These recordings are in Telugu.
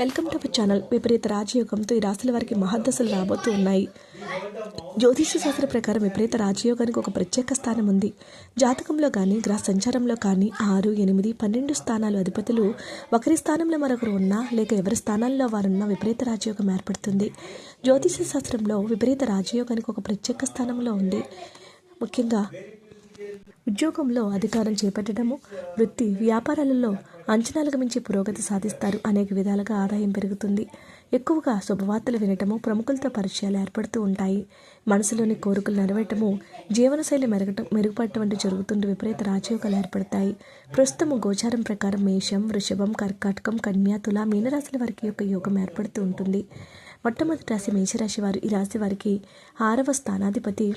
Welcome to our channel. విపరీత రాజయోగంతో ఈ రాశుల వారికి మహద్దశలు రాబోతూ ఉన్నాయి. జ్యోతిష శాస్త్ర ప్రకారం విపరీత రాజయోగానికి ఒక ప్రత్యేక స్థానం ఉంది. జాతకంలో కానీ గ్రహ సంచారంలో కానీ ఆరు ఎనిమిది పన్నెండు స్థానాలు అధిపతులు. ఒకరి స్థానంలో మరొకరు ఉన్నా లేక ఎవరి స్థానాల్లో వారున్నా విపరీత రాజయోగం ఏర్పడుతుంది. జ్యోతిష శాస్త్రంలో విపరీత రాజయోగానికి ఒక ప్రత్యేక స్థానంలో ఉంది. ముఖ్యంగా ఉద్యోగంలో అధికారం చేపట్టడము వృత్తి వ్యాపారాలలో అంచనాలకు మించి పురోగతి సాధిస్తారు అనేక విధాలుగా ఆదాయం పెరుగుతుంది. ఎక్కువగా శుభవార్తలు వినటము ప్రముఖులతో పరిచయాలు ఏర్పడుతూ ఉంటాయి. మనసులోని కోరికలు నెరవేరటము జీవనశైలి మెరగటం మెరుగుపడటం వంటి జరుగుతుంటే విపరీత రాజయోగాలు ఏర్పడతాయి. ప్రస్తుతం గోచారం ప్రకారం మేషం వృషభం కర్కాటకం కన్యా తుల మీనరాశుల వారికి యొక్క యోగం ఏర్పడుతూ ఉంటుంది. మొట్టమొదటి రాశి మేషరాశి వారు ఈ రాశి వారికి ఆరవ స్థానాధిపతి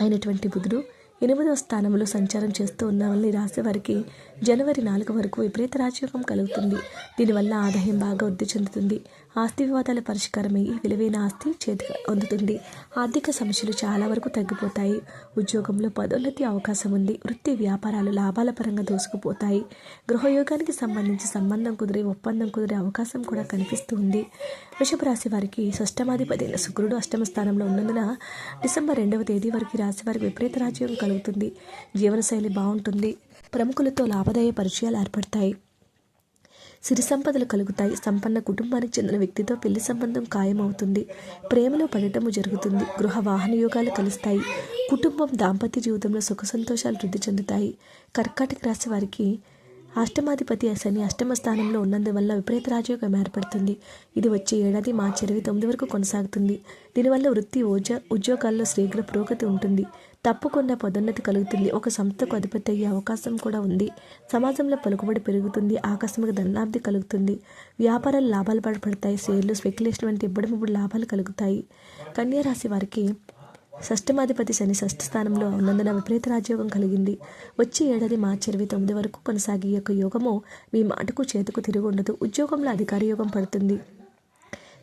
అయినటువంటి బుధుడు. ఎనిమిదవ స్థానంలో సంచారం చేస్తూ ఉన్న వల్ల ఈ రాశి వారికి జనవరి నాలుగు వరకు విపరీత రాజయోగం కలుగుతుంది. దీనివల్ల ఆదాయం బాగా వృద్ధి చెందుతుంది. ఆస్తి వివాదాల పరిష్కారమై విలువైన ఆస్తి చేతికి అందుతుంది. ఆర్థిక సమస్యలు చాలా వరకు తగ్గిపోతాయి. ఉద్యోగంలో పదోన్నతి అవకాశం ఉంది. వృత్తి వ్యాపారాలు లాభాల పరంగా దూసుకుపోతాయి. గృహయోగానికి సంబంధించి సంబంధం కుదిరే ఒప్పందం కుదిరే అవకాశం కూడా కనిపిస్తూ ఉంది. వృషభ రాశి వారికి షష్టమాధిపతి అయిన శుక్రుడు అష్టమ స్థానంలో ఉన్నందున డిసెంబర్ రెండవ తేదీ వరకు రాశి వారికి విపరీత రాజ్యం కలుగుతుంది జీవనశైలి బాగుంటుంది. ప్రముఖులతో లాభదాయ పరిచయాలు ఏర్పడతాయి. సిరి సంపదలు కలుగుతాయి. సంపన్న కుటుంబానికి చెందిన వ్యక్తితో పెళ్ళి సంబంధం ఖాయమవుతుంది. ప్రేమలో పడటము జరుగుతుంది. గృహ వాహన యోగాలు కలుస్తాయి. కుటుంబం దాంపత్య జీవితంలో సుఖ సంతోషాలు వృద్ధి చెందుతాయి. కర్కాటక రాశి వారికి అష్టమాధిపతి శని అష్టమ స్థానంలో ఉన్నందువల్ల విపరీత రాజయోగం ఏర్పడుతుంది. ఇది వచ్చే ఏడాది మార్చి ఇరవై తొమ్మిది వరకు కొనసాగుతుంది. దీనివల్ల వృత్తి ఓజ ఉద్యోగాల్లో శీఘ్ర పురోగతి ఉంటుంది. తప్పకుండా పదోన్నతి కలుగుతుంది. ఒక సంస్థకు అధిపతి అయ్యే అవకాశం కూడా ఉంది. సమాజంలో పలుకుబడి పెరుగుతుంది. ఆకస్మిక ధనాబ్ది కలుగుతుంది. వ్యాపారాలు లాభాలు పడతాయి. షేర్లు స్పెక్యులేషన్ వంటి ఇబ్బడిముబ్బడి లాభాలు కలుగుతాయి. కన్యారాశి వారికి షష్టమాధిపతి శని షష్ఠ స్థానంలో ఉన్నందున విపరీత రాజయోగం కలిగింది. వచ్చే ఏడాది మార్చి ఇరవై తొమ్మిది వరకు కొనసాగే యొక్క యోగము మీ మాటకు చేతుకు తిరిగి ఉండదు. ఉద్యోగంలో అధికార యోగం పడుతుంది.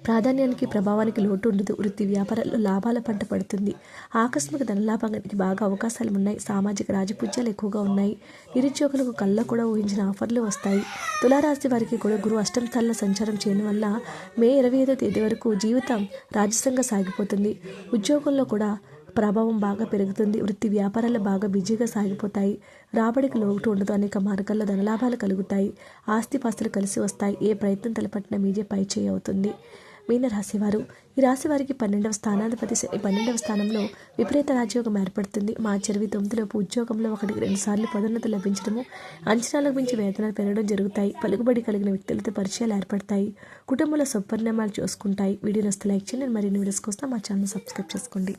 ప్రాధాన్యానికి ప్రభావానికి లోటు ఉండదు. వృత్తి వ్యాపారాల్లో లాభాల పంట పడుతుంది. ఆకస్మిక ధనలాభానికి బాగా అవకాశాలు ఉన్నాయి. సామాజిక రాజపూజ్యాలు ఎక్కువగా ఉన్నాయి. నిరుద్యోగులకు కళ్ళ కూడా ఊహించిన ఆఫర్లు వస్తాయి. తులారాశి వారికి కూడా గురువు అష్టం స్థాయిలో సంచారం చేయడం వల్ల మే ఇరవై ఐదో తేదీ వరకు జీవితం రాజసంగా సాగిపోతుంది. ఉద్యోగంలో కూడా ప్రభావం బాగా పెరుగుతుంది. వృత్తి వ్యాపారాలు బాగా బిజీగా సాగిపోతాయి. రాబడికి లోటు ఉండదు. అనేక మార్గాల్లో ధనలాభాలు కలుగుతాయి. ఆస్తిపాస్తులు కలిసి వస్తాయి. ఏ ప్రయత్నం తలపట్టినా మీదే పై చేయి అవుతుంది. వీళ్ళ రాశివారు. ఈ రాశి వారికి పన్నెండవ స్థానాధిపతి పన్నెండవ స్థానంలో విపరీత రాజయోగం ఏర్పడుతుంది. మార్చి ఇరవై తొమ్మిదిలోపు ఉద్యోగంలో ఒకటికి రెండు సార్లు పదోన్నతి లభించడము అంచనాలకు మించి వేతనాలు పెరగడం జరుగుతాయి. పలుకుబడి కలిగిన వ్యక్తులతో పరిచయాలు ఏర్పడతాయి. కుటుంబంలో సత్పరిణామాలు చూసుకుంటాయి. వీడియో నస్తే లైక్ చేయండి. మరిన్ని వీడియోస్ కోసం మా ఛానల్ సబ్స్క్రైబ్ చేసుకోండి.